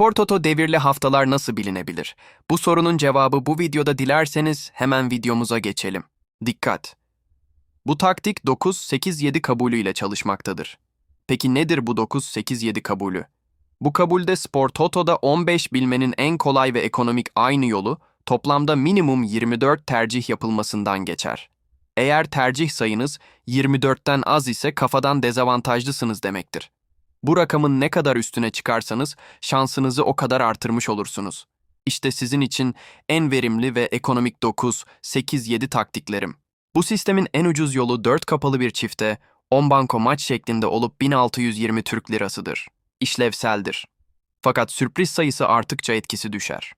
Spor Toto devirli haftalar nasıl bilinebilir? Bu sorunun cevabı bu videoda dilerseniz hemen videomuza geçelim. Dikkat! Bu taktik 9-8-7 kabulüyle çalışmaktadır. Peki nedir bu 9-8-7 kabulü? Bu kabulde Spor Toto'da 15 bilmenin en kolay ve ekonomik aynı yolu toplamda minimum 24 tercih yapılmasından geçer. Eğer tercih sayınız 24'ten az ise kafadan dezavantajlısınız demektir. Bu rakamın ne kadar üstüne çıkarsanız şansınızı o kadar artırmış olursunuz. İşte sizin için en verimli ve ekonomik 9, 8, 7 taktiklerim. Bu sistemin en ucuz yolu 4 kapalı bir çifte 10 banko maç şeklinde olup 1620 Türk lirasıdır. İşlevseldir. Fakat sürpriz sayısı arttıkça etkisi düşer.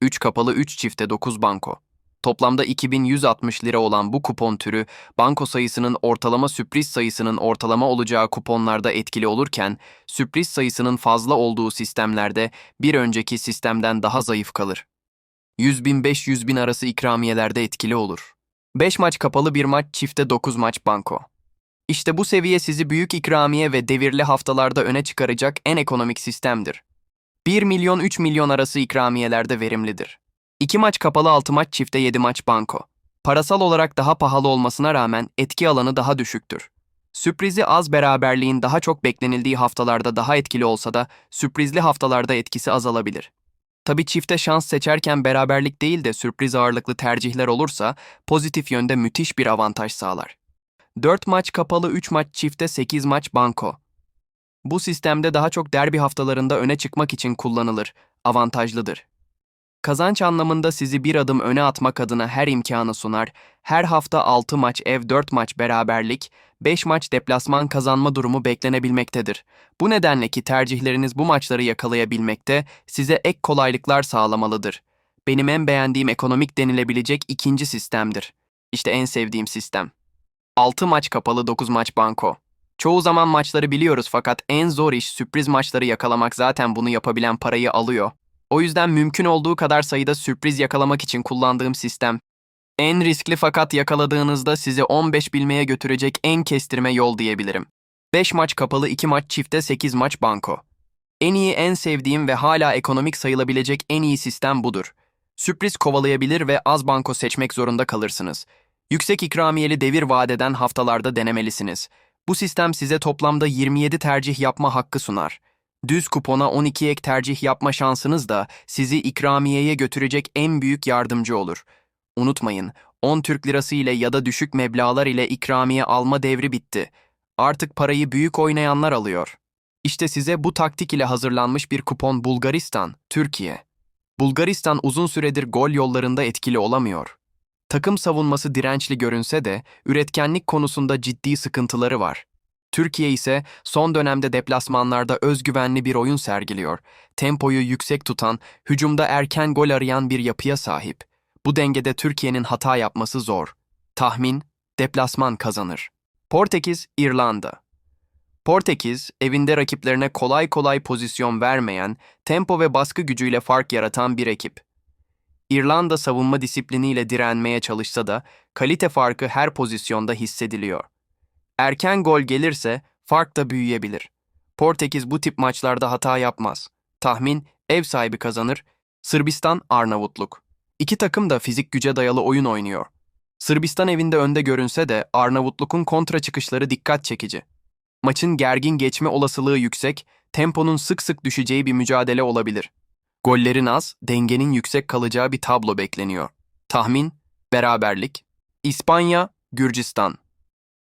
3 kapalı 3 çifte 9 banko. Toplamda 2160 lira olan bu kupon türü banko sayısının ortalama sürpriz sayısının ortalama olacağı kuponlarda etkili olurken sürpriz sayısının fazla olduğu sistemlerde bir önceki sistemden daha zayıf kalır. 100 bin 500 bin arası ikramiyelerde etkili olur. 5 maç kapalı bir maç çifte 9 maç banko. İşte bu seviye sizi büyük ikramiye ve devirli haftalarda öne çıkaracak en ekonomik sistemdir. 1 milyon 3 milyon arası ikramiyelerde verimlidir. 2 maç kapalı 6 maç çifte 7 maç banko. Parasal olarak daha pahalı olmasına rağmen etki alanı daha düşüktür. Sürprizi az beraberliğin daha çok beklenildiği haftalarda daha etkili olsa da sürprizli haftalarda etkisi azalabilir. Tabi çifte şans seçerken beraberlik değil de sürpriz ağırlıklı tercihler olursa pozitif yönde müthiş bir avantaj sağlar. 4 maç kapalı 3 maç çifte 8 maç banko. Bu sistemde daha çok derbi haftalarında öne çıkmak için kullanılır, avantajlıdır. Kazanç anlamında sizi bir adım öne atmak adına her imkanı sunar, her hafta 6 maç ev 4 maç beraberlik, 5 maç deplasman kazanma durumu beklenebilmektedir. Bu nedenle ki tercihleriniz bu maçları yakalayabilmekte, size ek kolaylıklar sağlamalıdır. Benim en beğendiğim ekonomik denilebilecek ikinci sistemdir. İşte en sevdiğim sistem. 6 maç kapalı 9 maç banko. Çoğu zaman maçları biliyoruz fakat en zor iş sürpriz maçları yakalamak zaten bunu yapabilen parayı alıyor. O yüzden mümkün olduğu kadar sayıda sürpriz yakalamak için kullandığım sistem. En riskli fakat yakaladığınızda sizi 15 bilmeye götürecek en kestirme yol diyebilirim. 5 maç kapalı 2 maç çifte 8 maç banko. En iyi en sevdiğim ve hala ekonomik sayılabilecek en iyi sistem budur. Sürpriz kovalayabilir ve az banko seçmek zorunda kalırsınız. Yüksek ikramiyeli devir vadeden haftalarda denemelisiniz. Bu sistem size toplamda 27 tercih yapma hakkı sunar. Düz kupona 12 ek tercih yapma şansınız da sizi ikramiyeye götürecek en büyük yardımcı olur. Unutmayın, 10 Türk lirası ile ya da düşük meblağlar ile ikramiye alma devri bitti. Artık parayı büyük oynayanlar alıyor. İşte size bu taktik ile hazırlanmış bir kupon Bulgaristan, Türkiye. Bulgaristan uzun süredir gol yollarında etkili olamıyor. Takım savunması dirençli görünse de üretkenlik konusunda ciddi sıkıntıları var. Türkiye ise son dönemde deplasmanlarda özgüvenli bir oyun sergiliyor. Tempoyu yüksek tutan, hücumda erken gol arayan bir yapıya sahip. Bu dengede Türkiye'nin hata yapması zor. Tahmin, deplasman kazanır. Portekiz, İrlanda. Portekiz, evinde rakiplerine kolay kolay pozisyon vermeyen, tempo ve baskı gücüyle fark yaratan bir ekip. İrlanda savunma disipliniyle direnmeye çalışsa da kalite farkı her pozisyonda hissediliyor. Erken gol gelirse fark da büyüyebilir. Portekiz bu tip maçlarda hata yapmaz. Tahmin ev sahibi kazanır. Sırbistan Arnavutluk. İki takım da fizik güce dayalı oyun oynuyor. Sırbistan evinde önde görünse de Arnavutluk'un kontra çıkışları dikkat çekici. Maçın gergin geçme olasılığı yüksek, temponun sık sık düşeceği bir mücadele olabilir. Gollerin az, dengenin yüksek kalacağı bir tablo bekleniyor. Tahmin, beraberlik. İspanya, Gürcistan.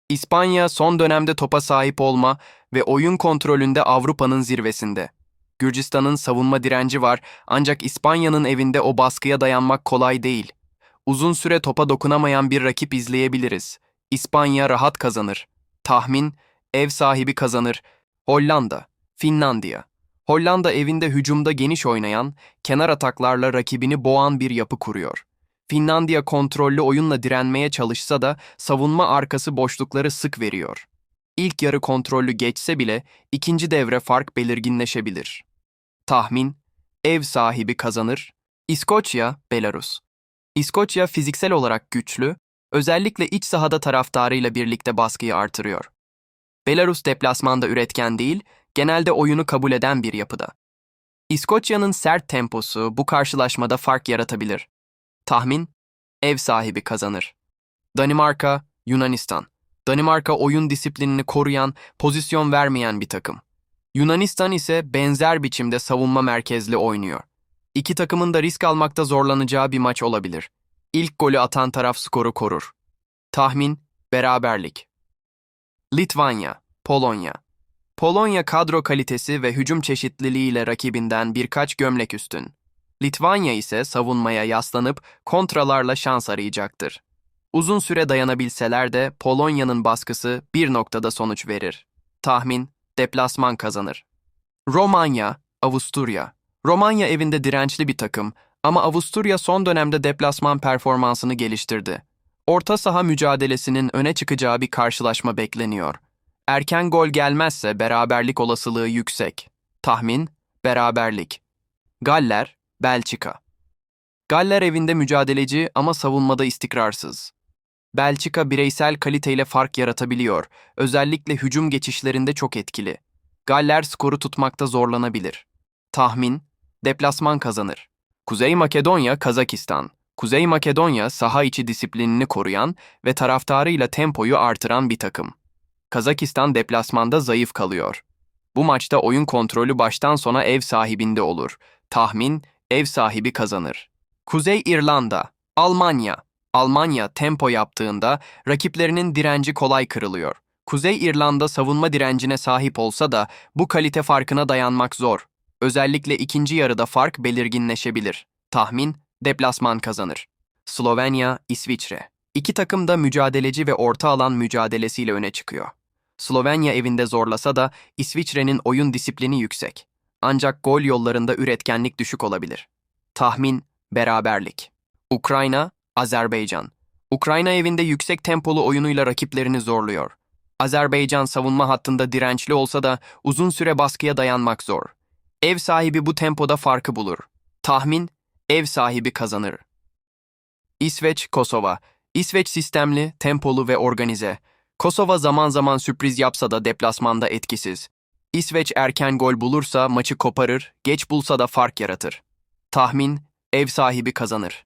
İspanya son dönemde topa sahip olma ve oyun kontrolünde Avrupa'nın zirvesinde. Gürcistan'ın savunma direnci var ancak İspanya'nın evinde o baskıya dayanmak kolay değil. Uzun süre topa dokunamayan bir rakip izleyebiliriz. İspanya rahat kazanır. Tahmin, ev sahibi kazanır. Hollanda, Finlandiya. Hollanda evinde hücumda geniş oynayan, kenar ataklarla rakibini boğan bir yapı kuruyor. Finlandiya kontrollü oyunla direnmeye çalışsa da savunma arkası boşlukları sık veriyor. İlk yarı kontrollü geçse bile ikinci devre fark belirginleşebilir. Tahmin, ev sahibi kazanır. İskoçya, Belarus. İskoçya fiziksel olarak güçlü, özellikle iç sahada taraftarıyla birlikte baskıyı artırıyor. Belarus deplasmanda üretken değil, genelde oyunu kabul eden bir yapıda. İskoçya'nın sert temposu bu karşılaşmada fark yaratabilir. Tahmin, ev sahibi kazanır. Danimarka, Yunanistan. Danimarka oyun disiplinini koruyan, pozisyon vermeyen bir takım. Yunanistan ise benzer biçimde savunma merkezli oynuyor. İki takımın da risk almakta zorlanacağı bir maç olabilir. İlk golü atan taraf skoru korur. Tahmin, beraberlik. Litvanya, Polonya. Polonya kadro kalitesi ve hücum çeşitliliğiyle rakibinden birkaç gömlek üstün. Litvanya ise savunmaya yaslanıp kontralarla şans arayacaktır. Uzun süre dayanabilseler de Polonya'nın baskısı bir noktada sonuç verir. Tahmin, deplasman kazanır. Romanya, Avusturya. Romanya evinde dirençli bir takım ama Avusturya son dönemde deplasman performansını geliştirdi. Orta saha mücadelesinin öne çıkacağı bir karşılaşma bekleniyor. Erken gol gelmezse beraberlik olasılığı yüksek. Tahmin, beraberlik. Galler, Belçika. Galler evinde mücadeleci ama savunmada istikrarsız. Belçika bireysel kaliteyle fark yaratabiliyor. Özellikle hücum geçişlerinde çok etkili. Galler skoru tutmakta zorlanabilir. Tahmin, deplasman kazanır. Kuzey Makedonya, Kazakistan. Kuzey Makedonya saha içi disiplinini koruyan ve taraftarıyla tempoyu artıran bir takım. Kazakistan deplasmanda zayıf kalıyor. Bu maçta oyun kontrolü baştan sona ev sahibinde olur. Tahmin, ev sahibi kazanır. Kuzey İrlanda, Almanya. Almanya tempo yaptığında rakiplerinin direnci kolay kırılıyor. Kuzey İrlanda savunma direncine sahip olsa da bu kalite farkına dayanmak zor. Özellikle ikinci yarıda fark belirginleşebilir. Tahmin, deplasman kazanır. Slovenya, İsviçre. İki takım da mücadeleci ve orta alan mücadelesiyle öne çıkıyor. Slovenya evinde zorlasa da İsviçre'nin oyun disiplini yüksek. Ancak gol yollarında üretkenlik düşük olabilir. Tahmin, beraberlik. Ukrayna, Azerbaycan. Ukrayna evinde yüksek tempolu oyunuyla rakiplerini zorluyor. Azerbaycan savunma hattında dirençli olsa da uzun süre baskıya dayanmak zor. Ev sahibi bu tempoda farkı bulur. Tahmin, ev sahibi kazanır. İsveç, Kosova. İsveç sistemli, tempolu ve organize. Kosova zaman zaman sürpriz yapsa da deplasmanda etkisiz. İsveç erken gol bulursa maçı koparır, geç bulsa da fark yaratır. Tahmin, ev sahibi kazanır.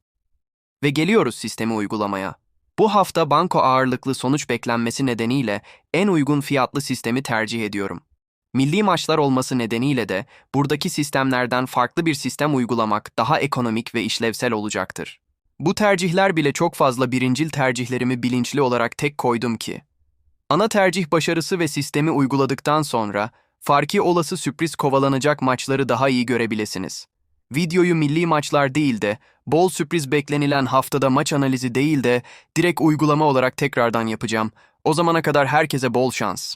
Ve geliyoruz sistemi uygulamaya. Bu hafta banko ağırlıklı sonuç beklenmesi nedeniyle en uygun fiyatlı sistemi tercih ediyorum. Milli maçlar olması nedeniyle de buradaki sistemlerden farklı bir sistem uygulamak daha ekonomik ve işlevsel olacaktır. Bu tercihler bile çok fazla birincil tercihlerimi bilinçli olarak tek koydum ki. Ana tercih başarısı ve sistemi uyguladıktan sonra farki olası sürpriz kovalanacak maçları daha iyi görebilesiniz. Videoyu milli maçlar değil de bol sürpriz beklenilen haftada maç analizi değil de direkt uygulama olarak tekrardan yapacağım. O zamana kadar herkese bol şans.